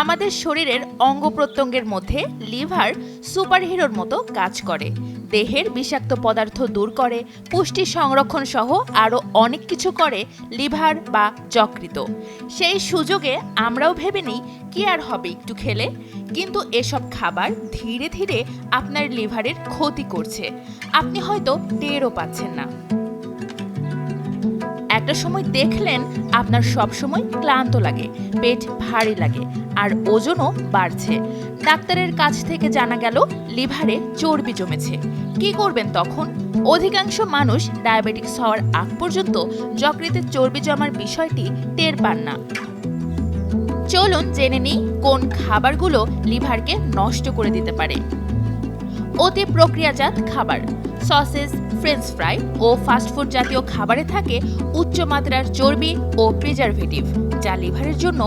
আমাদের শরীরের অঙ্গ প্রত্যঙ্গের মধ্যে লিভার সুপারহিরোর মতো কাজ করে। দেহের বিষাক্ত পদার্থ দূর করে, পুষ্টি সংরক্ষণ সহ আরও অনেক কিছু করে লিভার বা যকৃত সেই সুযোগে আমরাও ভেবে নিই, কি আর হবে একটু খেলে? কিন্তু এসব খাবার ধীরে ধীরে আপনার লিভারের ক্ষতি করছে। আপনি হয়তো টেরও পাচ্ছেন না। একটা সময় দেখলেন আপনার সব সময় ক্লান্ত লাগে, পেট ভারী লাগে, আর ওজনও বাড়ছে। ডাক্তারের কাছ থেকে জানা গেল, লিভারে চর্বি জমেছে। কি করবেন তখন? অধিকাংশ মানুষ ডায়াবেটিক্স হওয়ার আগ পর্যন্ত যকৃতে চর্বি জমার বিষয়টি টের পান না। চলুন জেনে নিই কোন খাবারগুলো লিভারকে নষ্ট করে দিতে পারে। অতি প্রক্রিয়াজাত খাবার, সসেস ফ্রেঞ্চ ফ্রাই ও ফাস্টফুড জাতীয় খাবারে থাকে উচ্চ মাত্রার চর্বি ও প্রিজারভেটিভ যা লিভারের জন্য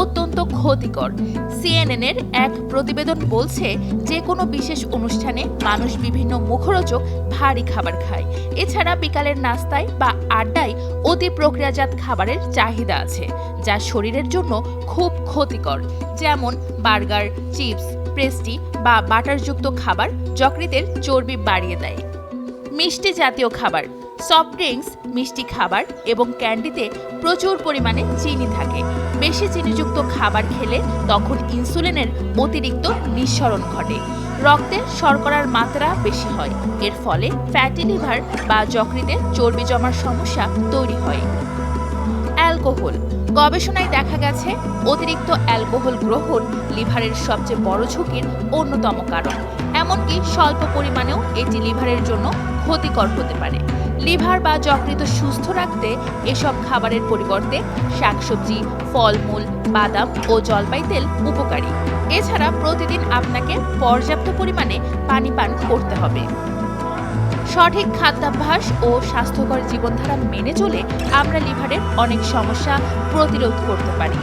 অত্যন্ত ক্ষতিকর। সিএনএন এর এক প্রতিবেদন বলছে যে কোনো বিশেষ অনুষ্ঠানে মানুষ বিভিন্ন মুখরোচক ভারী খাবার খায়। এছাড়া বিকালের নাস্তায় বা আড্ডায় অতি প্রক্রিয়াজাত খাবারের চাহিদা আছে, যা শরীরের জন্য খুব ক্ষতিকর। যেমন বার্গার, চিপস, পেস্টি বা বাটারযুক্ত খাবার যকৃতের চর্বি বাড়িয়ে দেয়। মিষ্টি জাতীয় খাবার সফট ড্রিঙ্কস মিষ্টি খাবার এবং ক্যান্ডিতে প্রচুর পরিমাণে চিনি থাকে। বেশি চিনিযুক্ত খাবার খেলে তখন ইনসুলিনের অতিরিক্ত নিঃসরণ ঘটে। রক্তে শর্করার মাত্রা বেশি হয়। এর ফলে ফ্যাটি লিভার বা যকৃতের চর্বি জমার সমস্যা তৈরি হয়। অ্যালকোহল। গবেষণায় দেখা গেছে, অতিরিক্ত অ্যালকোহল গ্রহণ লিভারের সবচেয়ে বড় ঝুঁকির অন্যতম কারণ। এমনকি স্বল্প পরিমাণেও এটি লিভারের জন্য ক্ষতিকর হতে পারে। লিভার বা যকৃত সুস্থ রাখতে এসব খাবারের পরিবর্তে শাকসবজি, ফলমূল, বাদাম ও জলপাই তেল উপকারী। এছাড়া প্রতিদিন আপনাকে পর্যাপ্ত পরিমাণে পানি পান করতে হবে। সঠিক খাদ্যাভ্যাস ও স্বাস্থ্যকর জীবনধারা মেনে চলে আমরা লিভারের অনেক সমস্যা প্রতিরোধ করতে পারি।